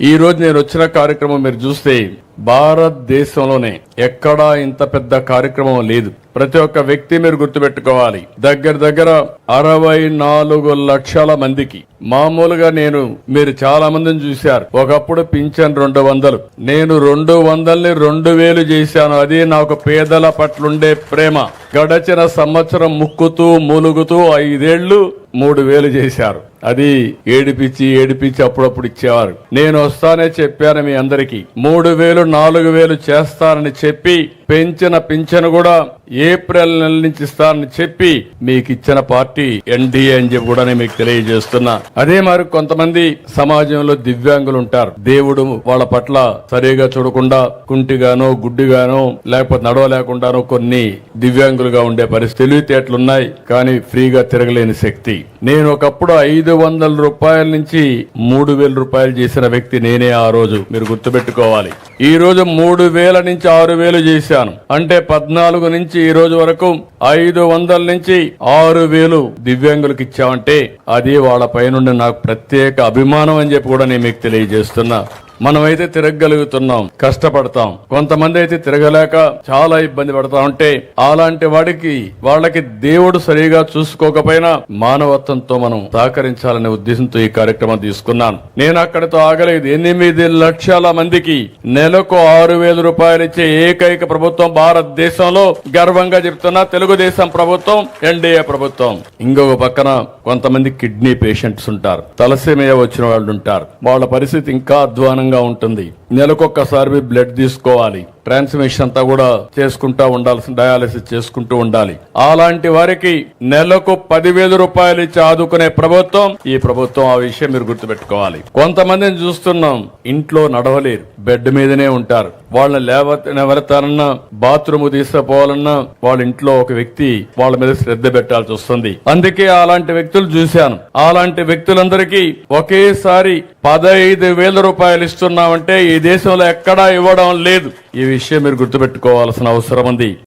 ఈ రోజు నేను వచ్చిన కార్యక్రమం మీరు చూస్తే భారతదేశంలోనే ఎక్కడా ఇంత పెద్ద కార్యక్రమం లేదు. ప్రతి ఒక్క వ్యక్తి మీరు గుర్తుపెట్టుకోవాలి. దగ్గర దగ్గర అరవై నాలుగు లక్షల మందికి. మామూలుగా నేను మీరు చాలా మందిని చూశారు. ఒకప్పుడు పింఛన్ రెండు వందలు. నేను రెండు వందల్ని రెండు వేలు చేశాను. అది నాకు పేదల పట్లుండే ప్రేమ. గడచిన సంవత్సరం ముక్కుతూ మూలుగుతూ ఐదేళ్ళు మూడు వేలు చేశారు. అది ఏడిపించి ఏడిపించి అప్పుడప్పుడు ఇచ్చేవారు. నేను వస్తానే చెప్పాను మీ అందరికి. మూడు వేలు నాలుగు వేలు చేస్తానని చెప్పి పెంచిన పింఛను కూడా ఏప్రిల్ నెల నుంచి ఇస్తానని చెప్పి మీకు ఇచ్చిన పార్టీ ఎన్డీఏ అని చెప్పి కూడా నేను మీకు తెలియజేస్తున్నా. అదే మరి కొంతమంది సమాజంలో దివ్యాంగులు ఉంటారు. దేవుడు వాళ్ళ పట్ల సరిగా చూడకుండా కుంటిగానో గుడ్డిగానో లేకపోతే నడవలేకుండానో కొన్ని దివ్యాంగులుగా ఉండే పరిస్థితి తెలివితేటలున్నాయి. కానీ ఫ్రీగా తిరగలేని శక్తి. నేను ఒకప్పుడు ఐదు వందల రూపాయల నుంచి మూడు వేల రూపాయలు చేసిన వ్యక్తి నేనే ఆ రోజు. మీరు గుర్తుపెట్టుకోవాలి. ఈ రోజు మూడు వేల నుంచి ఆరు వేలు చేశాను అంటే పద్నాలుగు నుంచి ఈ రోజు వరకు ఐదు వందల నుంచి ఆరు వేలు దివ్యాంగులకు ఇచ్చామంటే అది వాళ్ళ పైనుండి నాకు ప్రత్యేక అభిమానం అని చెప్పి కూడా నేను మీకు తెలియజేస్తున్నా. మనమైతే తిరగగలుగుతున్నాం కష్టపడతాం. కొంతమంది అయితే తిరగలేక చాలా ఇబ్బంది పడతా ఉంటే అలాంటి వాడికి వాళ్ళకి దేవుడు సరిగా చూసుకోకపోయినా మానవత్వంతో మనం సహకరించాలనే ఉద్దేశంతో ఈ కార్యక్రమం తీసుకున్నాను. నేను అక్కడితో ఆగలేదు. ఎనిమిది లక్షల మందికి నెలకు ఆరు వేల రూపాయలు ఇచ్చే ఏకైక ప్రభుత్వం భారతదేశంలో గర్వంగా చెప్తున్నా తెలుగుదేశం ప్రభుత్వం ఎన్డీఏ ప్రభుత్వం. ఇంకొక పక్కన కొంతమంది కిడ్నీ పేషెంట్స్ ఉంటారు. తలసేమియా వచ్చిన వాళ్ళు ఉంటారు. వాళ్ళ పరిస్థితి ఇంకా అధ్వానంగా ఉంటుంది. నెలకొక్కసారి బ్లడ్ తీసుకోవాలి. ట్రాన్స్మిషన్ అంతా కూడా చేసుకుంటా ఉండాల్సిన డయాలసిస్ చేసుకుంటూ ఉండాలి. అలాంటి వారికి నెలకు పదివేల రూపాయలు ఇచ్చి ఆదుకునే ప్రభుత్వం ఈ ప్రభుత్వం ఆ విషయం మీరు గుర్తుపెట్టుకోవాలి. కొంతమందిని చూస్తున్నాం ఇంట్లో నడవలేరు బెడ్ మీదనే ఉంటారు. వాళ్ళని లేవ బాత్రూమ్ తీసుకుపోవాలన్నా వాళ్ళ ఇంట్లో ఒక వ్యక్తి వాళ్ళ మీద శ్రద్ధ పెట్టాల్సి వస్తుంది. అందుకే అలాంటి వ్యక్తులు చూశాను. అలాంటి వ్యక్తులందరికీ ఒకేసారి పదహైదు వేల రూపాయలు ఇస్తున్నామంటే ఈ దేశంలో ఎక్కడా ఇవ్వడం లేదు. ఈ విషయం మీరు గుర్తుపెట్టుకోవాల్సిన అవసరం ఉంది.